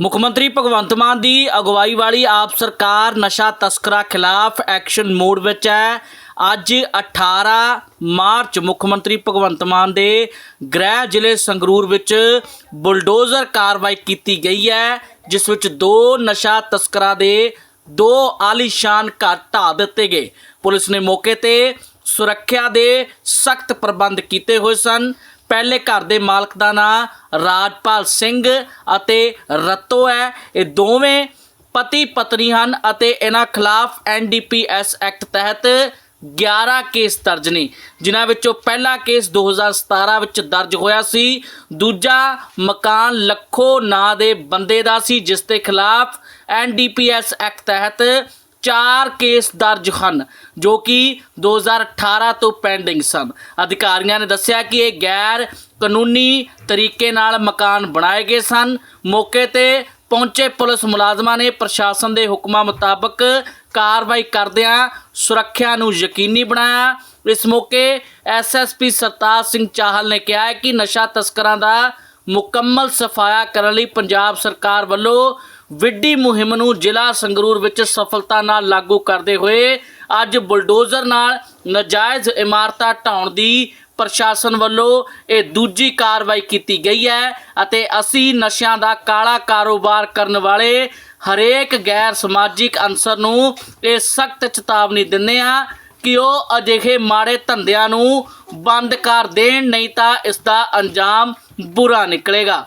ਮੁੱਖ ਮੰਤਰੀ ਭਗਵੰਤ ਮਾਨ ਦੀ ਅਗਵਾਈ ਵਾਲੀ ਆਪ ਸਰਕਾਰ ਨਸ਼ਾ ਤਸਕਰਾਂ ਖਿਲਾਫ ਐਕਸ਼ਨ ਮੋਡ ਵਿੱਚ ਹੈ। ਅੱਜ 18 ਮਾਰਚ ਮੁੱਖ ਮੰਤਰੀ ਭਗਵੰਤ ਮਾਨ ਦੇ ਗ੍ਰਹਿ ਜ਼ਿਲ੍ਹੇ ਸੰਗਰੂਰ ਵਿੱਚ ਬੁਲਡੋਜ਼ਰ ਕਾਰਵਾਈ ਕੀਤੀ ਗਈ ਹੈ, ਜਿਸ ਵਿੱਚ ਦੋ ਨਸ਼ਾ ਤਸਕਰਾਂ ਦੇ ਦੋ ਆਲੀਸ਼ਾਨ ਘਰ ਢਾਹ ਦਿੱਤੇ ਗਏ। ਪੁਲਿਸ ਨੇ ਮੌਕੇ ਤੇ ਸੁਰੱਖਿਆ ਦੇ ਸਖਤ ਪ੍ਰਬੰਧ ਕੀਤੇ ਹੋਏ ਸਨ। ਪਹਿਲੇ ਘਰ ਦੇ ਮਾਲਕ ਦਾ ਨਾਂ ਰਾਜਪਾਲ ਸਿੰਘ ਅਤੇ ਰਤੋ ਹੈ। ਇਹ ਦੋਵੇਂ ਪਤੀ ਪਤਨੀ ਹਨ ਅਤੇ ਇਹਨਾਂ ਖਿਲਾਫ ਐਨਡੀਪੀਐਸ ਐਕਟ ਤਹਿਤ 11 ਕੇਸ ਦਰਜ ਨੇ, ਜਿਨ੍ਹਾਂ ਵਿੱਚੋਂ ਪਹਿਲਾ ਕੇਸ 2017 ਵਿੱਚ ਦਰਜ ਹੋਇਆ ਸੀ, ਦੂਜਾ ਮਕਾਨ ਲੱਖੋ ਨਾਂ ਦੇ ਬੰਦੇ ਦਾ ਸੀ, ਜਿਸ ਦੇ ਖਿਲਾਫ ਐਨਡੀਪੀਐਸ ਐਕਟ ਤਹਿਤ ਚਾਰ ਕੇਸ ਦਰਜ ਹਨ, ਜੋ ਕਿ 2018 ਤੋਂ ਪੈਂਡਿੰਗ ਸਨ। ਅਧਿਕਾਰੀਆਂ ਨੇ ਦੱਸਿਆ ਕਿ ਇਹ ਗੈਰ ਕਾਨੂੰਨੀ ਤਰੀਕੇ ਨਾਲ ਮਕਾਨ ਬਣਾਏ ਗਏ ਸਨ। ਮੌਕੇ ਤੇ ਪਹੁੰਚੇ ਪੁਲਿਸ ਮੁਲਾਜ਼ਮਾਂ ਨੇ ਪ੍ਰਸ਼ਾਸਨ ਦੇ ਹੁਕਮਾਂ ਮੁਤਾਬਕ ਕਾਰਵਾਈ ਕਰਦਿਆਂ ਸੁਰੱਖਿਆ ਨੂੰ ਯਕੀਨੀ ਬਣਾਇਆ। ਇਸ ਮੌਕੇ ਐਸਐਸਪੀ ਸਰਤਾਜ ਸਿੰਘ ਚਾਹਲ ਨੇ ਕਿਹਾ ਕਿ ਨਸ਼ਾ ਤਸਕਰਾਂ ਦਾ ਮੁਕੰਮਲ ਸਫਾਇਆ ਕਰਨ ਲਈ ਪੰਜਾਬ ਸਰਕਾਰ ਵੱਲੋਂ ਵਿੱਢੀ ਮੁਹਿੰਮ ਨੂੰ ਜ਼ਿਲ੍ਹਾ ਸੰਗਰੂਰ ਵਿੱਚ ਸਫਲਤਾ ਨਾਲ ਲਾਗੂ ਕਰਦੇ ਹੋਏ ਅੱਜ ਬੁਲਡੋਜ਼ਰ ਨਾਲ ਨਜਾਇਜ਼ ਇਮਾਰਤਾਂ ਢਾਉਣ ਦੀ ਪ੍ਰਸ਼ਾਸਨ ਵੱਲੋਂ ਇਹ ਦੂਜੀ ਕਾਰਵਾਈ ਕੀਤੀ ਗਈ ਹੈ ਅਤੇ ਅਸੀਂ ਨਸ਼ਿਆਂ ਦਾ ਕਾਲਾ ਕਾਰੋਬਾਰ ਕਰਨ ਵਾਲੇ ਹਰੇਕ ਗੈਰ ਸਮਾਜਿਕ ਅਨਸਰ ਨੂੰ ਇਹ ਸਖਤ ਚੇਤਾਵਨੀ ਦਿੰਦੇ ਹਾਂ। ਕਿ ਉਹ ਅਜਿਹੇ ਮਾੜੇ ਧੰਦਿਆਂ ਨੂੰ ਬੰਦ ਕਰ ਦੇਣ, ਨਹੀਂ ਤਾਂ ਇਸ ਦਾ ਅੰਜਾਮ ਬੁਰਾ ਨਿਕਲੇਗਾ।